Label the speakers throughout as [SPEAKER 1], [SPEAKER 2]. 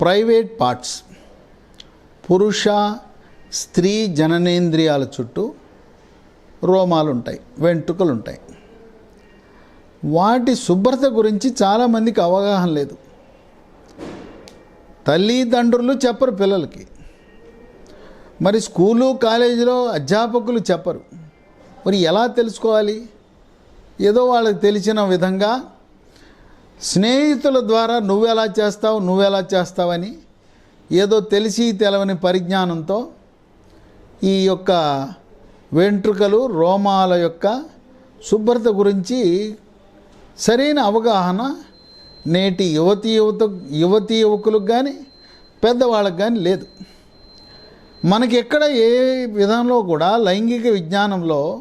[SPEAKER 1] Private parts పురుష స్త్రీ జననేంద్రియాల చుట్టూ రోమాలు ఉంటాయి వెంట్రుకలు ఉంటాయి వాటి శుభ్రత గురించి చాలామందికి అవగాహన లేదు. తల్లిదండ్రులు చెప్పరు పిల్లలకి. మరి స్కూలు కాలేజీలో అధ్యాపకులు చెప్పరు. మరి ఎలా తెలుసుకోవాలి? ఏదో వాళ్ళకి తెలిసిన విధంగా స్నేహితుల ద్వారా నువ్వెలా చేస్తావు నువ్వెలా చేస్తావని ఏదో తెలిసి తెలవని పరిజ్ఞానంతో ఈ యొక్క వెంట్రుకలు రోమాల యొక్క శుభ్రత గురించి సరైన అవగాహన నేటి యువతి యువత యువతి యువకులకు కానీ పెద్దవాళ్ళకు కానీ లేదు. మనకి ఎక్కడ ఏ విధంలో కూడా లైంగిక విజ్ఞానంలో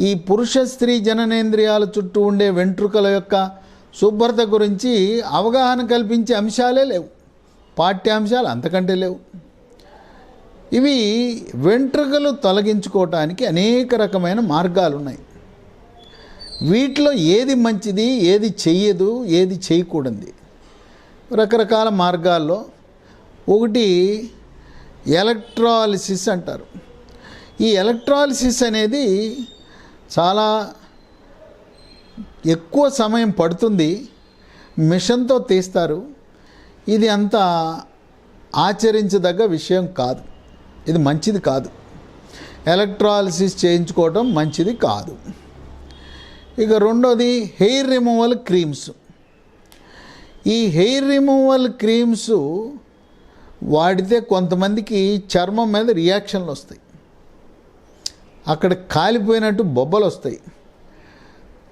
[SPEAKER 1] ఈ పురుష స్త్రీ జననేంద్రియాల చుట్టూ ఉండే వెంట్రుకల యొక్క శుభ్రత గురించి అవగాహన కల్పించే అంశాలే లేవు. పాఠ్యాంశాలు అంతకంటే లేవు. ఇవి వెంట్రుకలు తొలగించుకోవటానికి అనేక రకమైన మార్గాలు ఉన్నాయి వీటిలో ఏది మంచిది ఏది చెయ్యదు ఏది చేయకూడదు. రకరకాల మార్గాల్లో ఒకటి ఎలక్ట్రాలిసిస్ అంటారు. ఈ ఎలక్ట్రాలిసిస్ అనేది చాలా ఎక్కువ సమయం పడుతుంది మిషన్తో తీస్తారు. ఇది అంత ఆచరించదగ్గ విషయం కాదు. ఇది మంచిది కాదు. ఎలక్ట్రాలిసిస్ చేయించుకోవటం మంచిది కాదు. ఇక రెండోది హెయిర్ రిమూవల్ క్రీమ్స్. ఈ హెయిర్ రిమూవల్ క్రీమ్స్ వాడితే కొంతమందికి చర్మం మీద రియాక్షన్లు వస్తాయి. అక్కడ కాలిపోయినట్టు బొబ్బలు వస్తాయి.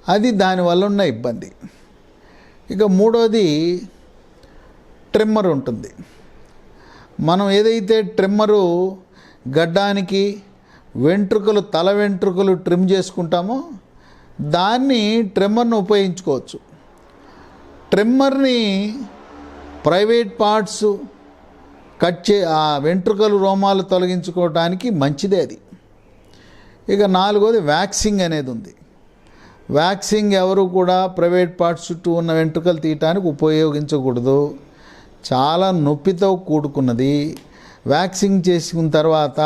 [SPEAKER 1] అది దానివల్ల ఉన్న ఇబ్బంది. ఇక మూడోది ట్రిమ్మర్ ఉంటుంది. మనం ఏదైతే ట్రిమ్మరు గడ్డానికి వెంట్రుకలు తల వెంట్రుకలు ట్రిమ్ చేసుకుంటామో దాన్ని ట్రిమ్మర్ను ఉపయోగించుకోవచ్చు. ట్రిమ్మర్ని ప్రైవేట్ పార్ట్స్ కట్ చే ఆ వెంట్రుకలు రోమాలు తొలగించుకోవడానికి మంచిదే అది. ఇక నాలుగోది వ్యాక్సింగ్ అనేది ఉంది. వ్యాక్సింగ్ ఎవరు కూడా ప్రైవేట్ పార్ట్స్ చుట్టూ ఉన్న వెంట్రుకలు తీయటానికి ఉపయోగించకూడదు. చాలా నొప్పితో కూడుకున్నది. వ్యాక్సింగ్ చేసుకున్న తర్వాత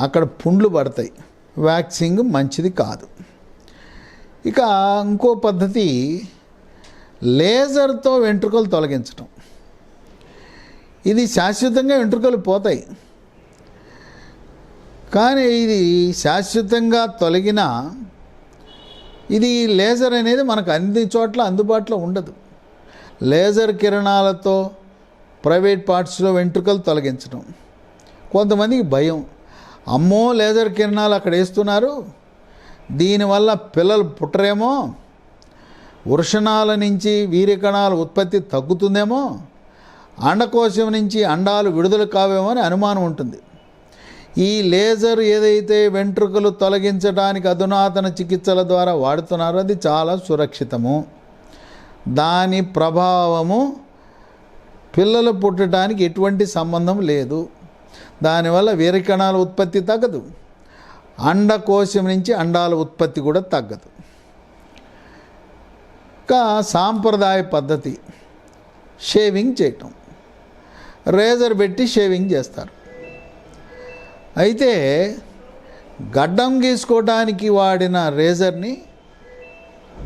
[SPEAKER 1] అక్కడ పుండ్లు పడతాయి. వ్యాక్సింగ్ మంచిది కాదు. ఇక ఇంకో పద్ధతి లేజర్తో వెంట్రుకలు తొలగించటం. ఇది శాశ్వతంగా వెంట్రుకలు పోతాయి. కానీ ఇది శాశ్వతంగా తొలగిన ఇది లేజర్ అనేది మనకు అన్ని చోట్ల అందుబాటులో ఉండదు. లేజర్ కిరణాలతో ప్రైవేట్ పార్ట్స్లో వెంట్రుకలు తొలగించడం. కొంతమందికి భయం. అమ్మో లేజర్ కిరణాలు అక్కడ వేస్తున్నారు. దీనివల్ల పిల్లలు పుట్టరేమో? వృషణాల నుంచి వీర్యకణాల ఉత్పత్తి తగ్గుతుందేమో? అండకోశం నుంచి అండాలు విడుదల కావేమో అని అనుమానం ఉంటుంది. ఈ లేజర్ ఏదైతే వెంట్రుకలు తొలగించడానికి అధునాతన చికిత్సల ద్వారా వాడుతున్నారో అది చాలా సురక్షితము. దాని ప్రభావము పిల్లలు పుట్టడానికి ఎటువంటి సంబంధం లేదు. దానివల్ల వీరకణాల ఉత్పత్తి తగ్గదు. అండకోశం నుంచి అండాల ఉత్పత్తి కూడా తగ్గదు. ఇంకా సాంప్రదాయ పద్ధతి షేవింగ్ చేయటం. రేజర్ పెట్టి షేవింగ్ చేస్తారు. అయితే గడ్డం గీసుకోవడానికి వాడిన రేజర్ని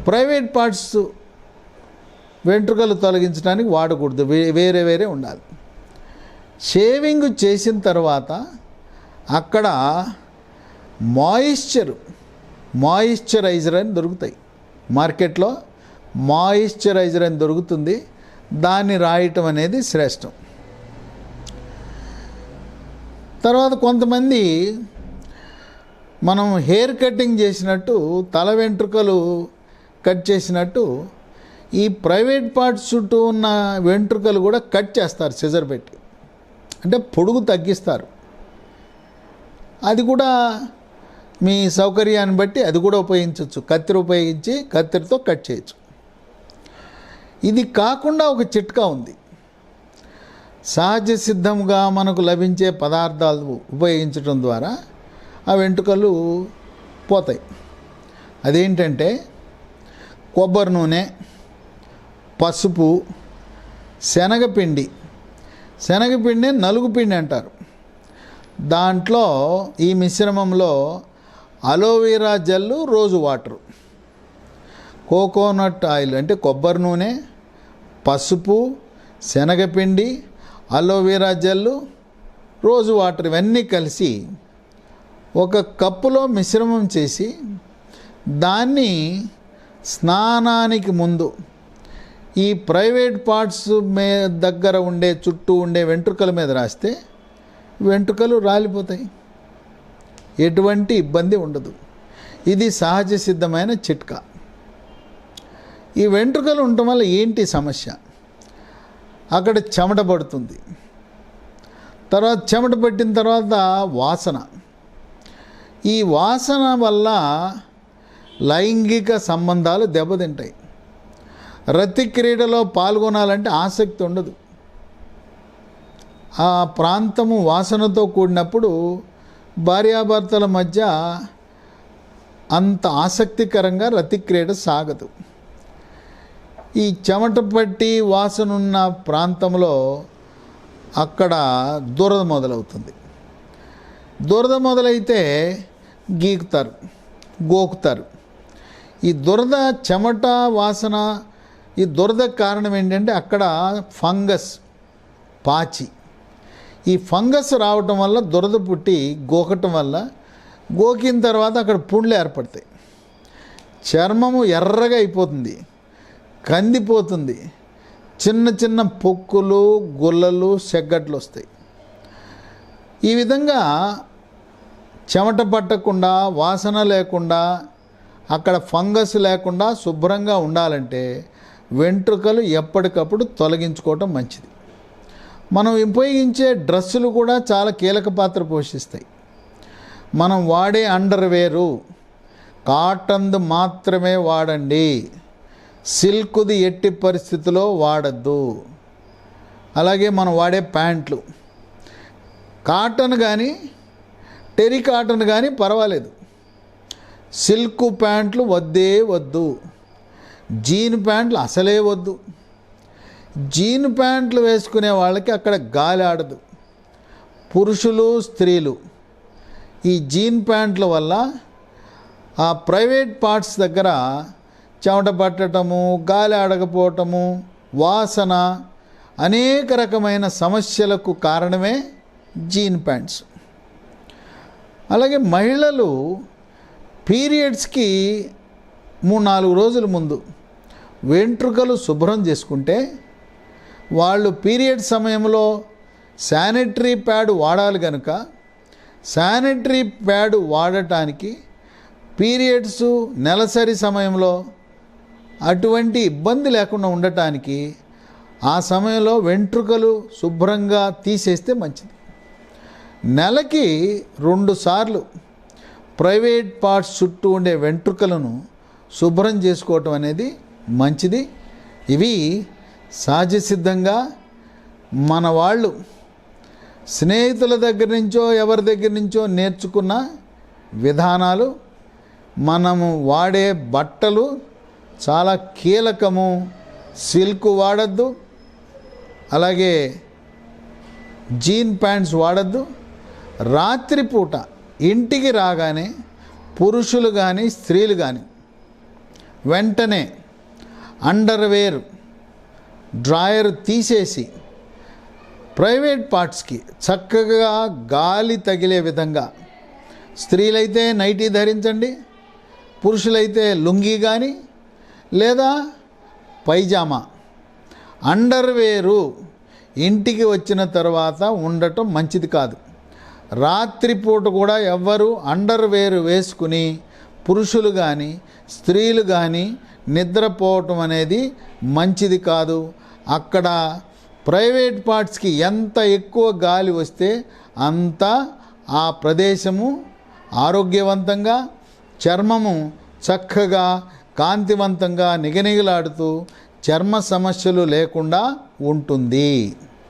[SPEAKER 1] ప్రైవేట్ పార్ట్స్ వెంట్రుకలు తొలగించడానికి వాడకూడదు. వే- వేరే వేరే ఉండాలి. షేవింగ్ చేసిన తర్వాత అక్కడ మాయిశ్చర్ మాయిశ్చరైజర్ అని దొరుకుతాయి. మార్కెట్లో మాయిశ్చరైజర్ అని దొరుకుతుంది. దాన్ని రాయటం అనేది శ్రేష్టం. తర్వాత కొంతమంది మనం హెయిర్ కటింగ్ చేసినట్టు తల వెంట్రుకలు కట్ చేసినట్టు ఈ ప్రైవేట్ పార్ట్స్ చుట్టూ ఉన్న వెంట్రుకలు కూడా కట్ చేస్తారు సిజర్ పెట్టి అంటే పొడుగు తగ్గిస్తారు. అది కూడా మీ సౌకర్యాన్ని బట్టి అది కూడా ఉపయోగించవచ్చు. కత్తిరి ఉపయోగించి కత్తిరితో కట్ చేయొచ్చు. ఇది కాకుండా ఒక చిట్కా ఉంది. సహజ సిద్ధంగా మనకు లభించే పదార్థాలు ఉపయోగించడం ద్వారా ఆ వెంట్రుకలు పోతాయి. అదేంటంటే కొబ్బరి నూనె పసుపు శనగపిండి. శనగపిండి నలుగు పిండి అంటారు. దాంట్లో ఈ మిశ్రమంలో అలోవెరా జెల్లు రోజు వాటరు. కోకోనట్ ఆయిల్ అంటే కొబ్బరి నూనె పసుపు శనగపిండి అలోవెరా జెల్లు రోజు వాటర్ ఇవన్నీ కలిసి ఒక కప్పులో మిశ్రమం చేసి దాన్ని స్నానానికి ముందు ఈ ప్రైవేట్ పార్ట్స్ మే దగ్గర ఉండే చుట్టూ ఉండే వెంట్రుకల మీద రాస్తే వెంట్రుకలు రాలిపోతాయి. ఎటువంటి ఇబ్బంది ఉండదు. ఇది సహజ సిద్ధమైన చిట్కా. ఈ వెంట్రుకలు ఉండటం వల్ల ఏంటి సమస్య? అక్కడ చెమట పడుతుంది. తర్వాత చెమట పట్టిన తర్వాత వాసన. ఈ వాసన వల్ల లైంగిక సంబంధాలు దెబ్బతింటాయి. రతి క్రీడలో పాల్గొనాలంటే ఆసక్తి ఉండదు. ఆ ప్రాంతము వాసనతో కూడినప్పుడు భార్యాభర్తల మధ్య అంత ఆసక్తికరంగా రతి క్రీడ సాగదు. ఈ చెమట పట్టి వాసనున్న ప్రాంతంలో అక్కడ దురద మొదలవుతుంది. దురద మొదలైతే గీకుతారు గోకుతారు. ఈ దురద చెమట వాసన ఈ దురద కారణం ఏంటంటే అక్కడ ఫంగస్ పాచి. ఈ ఫంగస్ రావటం వల్ల దురద పుట్టి గోకటం వల్ల గోకిన తర్వాత అక్కడ పుండ్లు ఏర్పడతాయి. చర్మము ఎర్రగా అయిపోతుంది. కందిపోతుంది. చిన్న చిన్న పొక్కులు గుల్లలు సెగ్గట్లు వస్తాయి. ఈ విధంగా చెమట పట్టకుండా వాసన లేకుండా అక్కడ ఫంగస్ లేకుండా శుభ్రంగా ఉండాలంటే వెంట్రుకలు ఎప్పటికప్పుడు తొలగించుకోవటం మంచిది. మనం ఉపయోగించే డ్రెస్సులు కూడా చాలా కీలక పాత్ర పోషిస్తాయి. మనం వాడే అండర్వేరు కాటన్ది మాత్రమే వాడండి. సిల్క్ది ఎట్టి పరిస్థితిలో వాడద్దు. అలాగే మనం వాడే ప్యాంట్లు. కాటన్ కానీ టెరీ కాటన్ కానీ పర్వాలేదు. సిల్క్ ప్యాంట్లు వద్దే వద్దు. జీన్ ప్యాంట్లు అసలే వద్దు. జీన్ ప్యాంట్లు వేసుకునే వాళ్ళకి అక్కడ గాలి ఆడదు. పురుషులు స్త్రీలు. ఈ జీన్ ప్యాంట్ల వల్ల ఆ ప్రైవేట్ పార్ట్స్ దగ్గర చెమట పట్టటము గాలి ఆడకపోవటము వాసన అనేక రకమైన సమస్యలకు కారణమే జీన్ ప్యాంట్స్. అలాగే మహిళలు పీరియడ్స్కి మూడు నాలుగు రోజుల ముందు వెంట్రుకలు శుభ్రం చేసుకుంటే వాళ్ళు పీరియడ్ సమయంలో శానిటరీ ప్యాడ్ వాడాలి కనుక శానిటరీ ప్యాడ్ వాడటానికి పీరియడ్స్ నెలసరి సమయంలో అటువంటి ఇబ్బంది లేకుండా ఉండటానికి ఆ సమయంలో వెంట్రుకలు శుభ్రంగా తీసేస్తే మంచిది. నెలకి రెండు సార్లు ప్రైవేట్ పార్ట్స్ చుట్టూ ఉండే వెంట్రుకలను శుభ్రం చేసుకోవటం అనేది మంచిది. ఇవి సహజ సిద్ధంగా మన వాళ్ళు స్నేహితుల దగ్గర నుంచో ఎవరి దగ్గర నుంచో నేర్చుకున్న విధానాలు మనము వాడే బట్టలు చాలా కీలకము సిల్క్ వాడద్దు అలాగే జీన్ ప్యాంట్స్ వాడద్దు. రాత్రిపూట ఇంటికి రాగానే పురుషులు కానీ స్త్రీలు కానీ వెంటనే అండర్వేర్ డ్రాయర్ తీసేసి ప్రైవేట్ పార్ట్స్కి చక్కగా గాలి తగిలే విధంగా స్త్రీలైతే నైటీ ధరించండి పురుషులైతే లుంగీ కానీ లేదా పైజామా? అండర్వేరు ఇంటికి వచ్చిన తర్వాత ఉండటం మంచిది కాదు. రాత్రిపూట కూడా ఎవ్వరు అండర్వేర్ వేసుకుని పురుషులు కానీ స్త్రీలు కానీ నిద్రపోవటం అనేది మంచిది కాదు. అక్కడ ప్రైవేట్ పార్ట్స్కి ఎంత ఎక్కువ గాలి వస్తే అంత ఆ ప్రదేశము ఆరోగ్యవంతంగా చర్మము చక్కగా కాంతివంతంగా నిగనిగలాడుతూ చర్మ సమస్యలు లేకుండా ఉంటుంది.